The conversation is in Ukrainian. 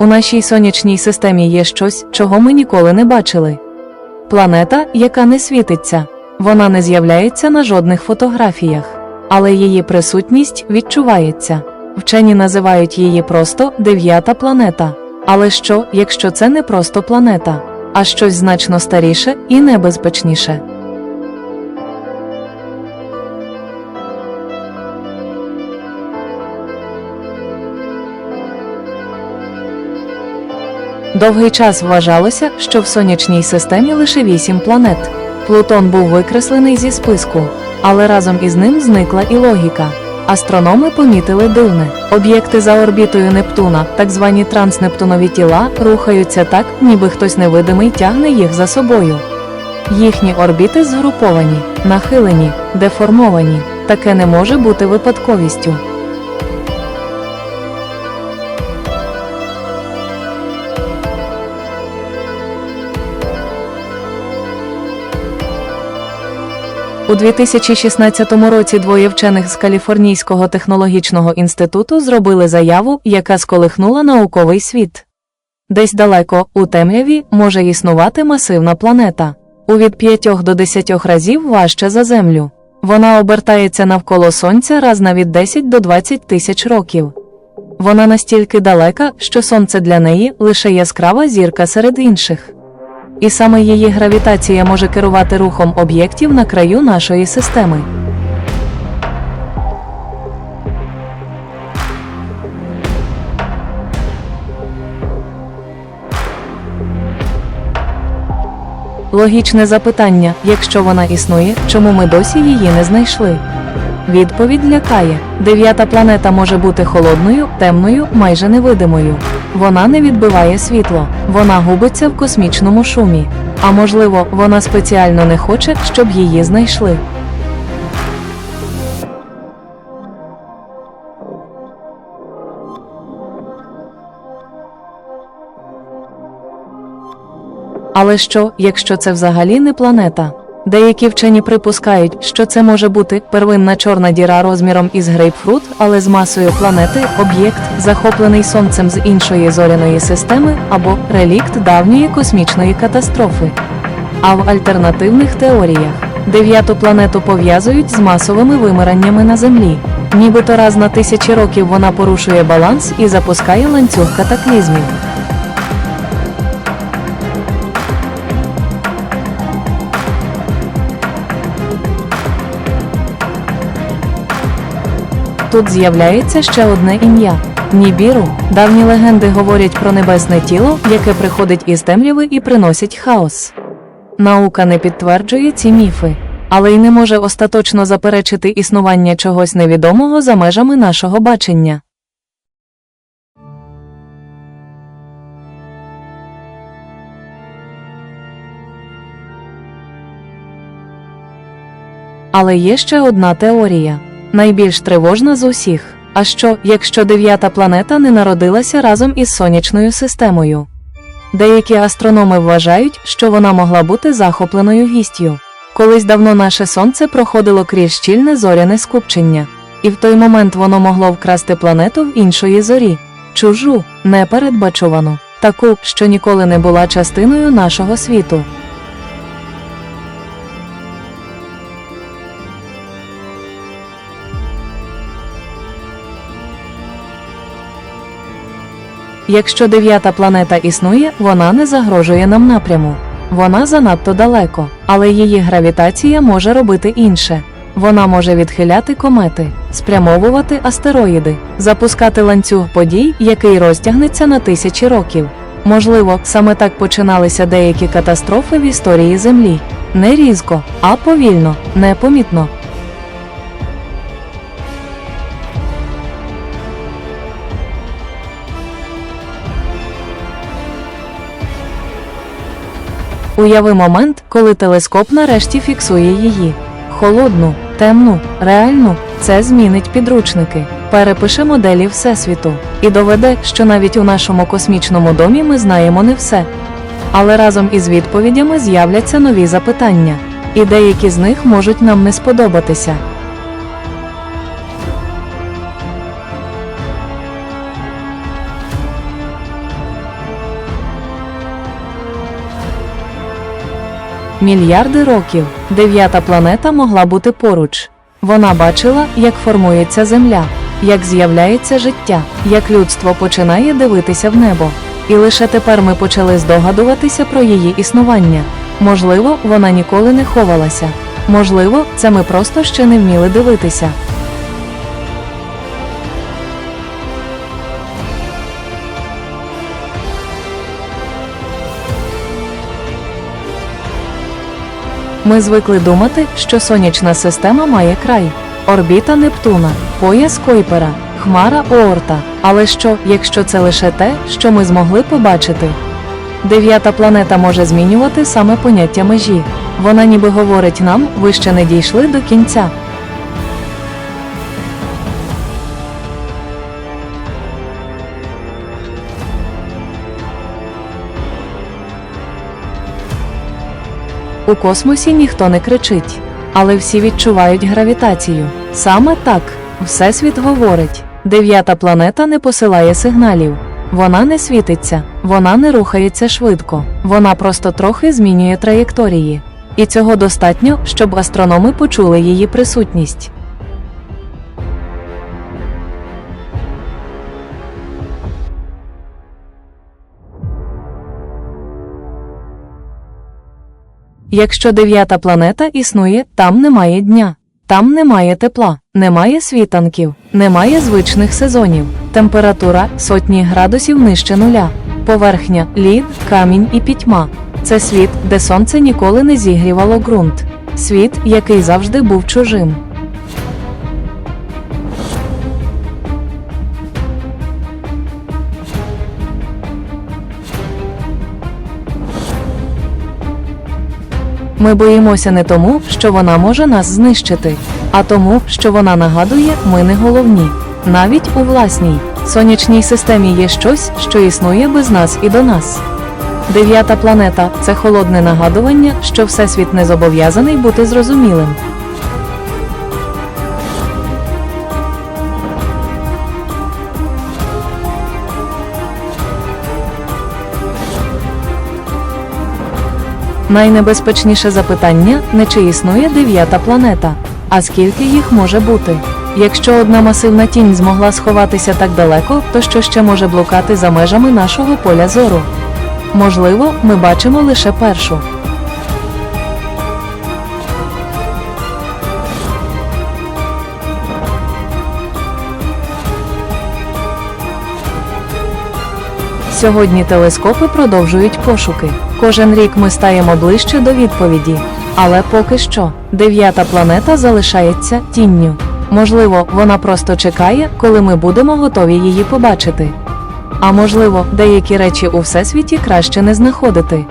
У нашій сонячній системі є щось, чого ми ніколи не бачили. Планета, яка не світиться, вона не з'являється на жодних фотографіях, але її присутність відчувається. Вчені називають її просто дев'ята планета. Але що, якщо це не просто планета, а щось значно старіше і небезпечніше? Довгий час вважалося, що в сонячній системі лише вісім планет. Плутон був викреслений зі списку, але разом із ним зникла і логіка. Астрономи помітили дивне. Об'єкти за орбітою Нептуна, так звані транснептунові тіла, рухаються так, ніби хтось невидимий тягне їх за собою. Їхні орбіти згруповані, нахилені, деформовані. Таке не може бути випадковістю. У 2016 році двоє вчених з Каліфорнійського технологічного інституту зробили заяву, яка сколихнула науковий світ. Десь далеко, у темряві, може існувати масивна планета. У від 5 до 10 разів важче за Землю. Вона обертається навколо Сонця раз на від 10 до 20 тисяч років. Вона настільки далека, що Сонце для неї лише яскрава зірка серед інших. І саме її гравітація може керувати рухом об'єктів на краю нашої системи. Логічне запитання, якщо вона існує, чому ми досі її не знайшли? Відповідь лякає: дев'ята планета може бути холодною, темною, майже невидимою. Вона не відбиває світло, вона губиться в космічному шумі. А можливо, вона спеціально не хоче, щоб її знайшли. Але що, якщо це взагалі не планета? Деякі вчені припускають, що це може бути первинна чорна діра розміром із грейпфрут, але з масою планети, об'єкт, захоплений сонцем з іншої зоряної системи, або релікт давньої космічної катастрофи. А в альтернативних теоріях дев'яту планету пов'язують з масовими вимираннями на Землі. Нібито раз на тисячі років вона порушує баланс і запускає ланцюг катаклізмів. Тут з'являється ще одне ім'я Нібіру. Давні легенди говорять про небесне тіло, яке приходить із темряви і приносить хаос. Наука не підтверджує ці міфи, але й не може остаточно заперечити існування чогось невідомого за межами нашого бачення. Але є ще одна теорія, найбільш тривожна з усіх. А що, якщо дев'ята планета не народилася разом із сонячною системою? Деякі астрономи вважають, що вона могла бути захопленою гістю. Колись давно наше сонце проходило крізь щільне зоряне скупчення, і в той момент воно могло вкрасти планету в іншої зорі, чужу, непередбачувану, таку, що ніколи не була частиною нашого світу. Якщо дев'ята планета існує, вона не загрожує нам напряму. Вона занадто далеко, але її гравітація може робити інше. Вона може відхиляти комети, спрямовувати астероїди, запускати ланцюг подій, який розтягнеться на тисячі років. Можливо, саме так починалися деякі катастрофи в історії Землі. Не різко, а повільно, непомітно. Уяви момент, коли телескоп нарешті фіксує її. Холодну, темну, реальну. Це змінить підручники, перепише моделі Всесвіту і доведе, що навіть у нашому космічному домі ми знаємо не все. Але разом із відповідями з'являться нові запитання, і деякі з них можуть нам не сподобатися. Мільярди років дев'ята планета могла бути поруч. Вона бачила, як формується Земля, як з'являється життя, як людство починає дивитися в небо. І лише тепер ми почали здогадуватися про її існування. Можливо, вона ніколи не ховалася. Можливо, це ми просто ще не вміли дивитися. Ми звикли думати, що сонячна система має край, орбіта Нептуна, пояс Койпера, хмара Оорта. Але що, якщо це лише те, що ми змогли побачити? Дев'ята планета може змінювати саме поняття межі. Вона ніби говорить нам, ви ще не дійшли до кінця. У космосі ніхто не кричить, але всі відчувають гравітацію. Саме так Всесвіт говорить: дев'ята планета не посилає сигналів. Вона не світиться, вона не рухається швидко, вона просто трохи змінює траєкторії. І цього достатньо, щоб астрономи почули її присутність. Якщо дев'ята планета існує, там немає дня, там немає тепла, немає світанків, немає звичних сезонів, температура сотні градусів нижче нуля, поверхня, лід, камінь і пітьма. Це світ, де сонце ніколи не зігрівало ґрунт, світ, який завжди був чужим. Ми боїмося не тому, що вона може нас знищити, а тому, що вона нагадує, ми не головні. Навіть у власній сонячній системі є щось, що існує без нас і до нас. Дев'ята планета це холодне нагадування, що Всесвіт не зобов'язаний бути зрозумілим. Найнебезпечніше запитання не чи існує дев'ята планета, а скільки їх може бути. Якщо одна масивна тінь змогла сховатися так далеко, то що ще може блукати за межами нашого поля зору? Можливо, ми бачимо лише першу. Сьогодні телескопи продовжують пошуки. Кожен рік ми стаємо ближче до відповіді. Але поки що, дев'ята планета залишається тінню. Можливо, вона просто чекає, коли ми будемо готові її побачити. А можливо, деякі речі у всесвіті краще не знаходити.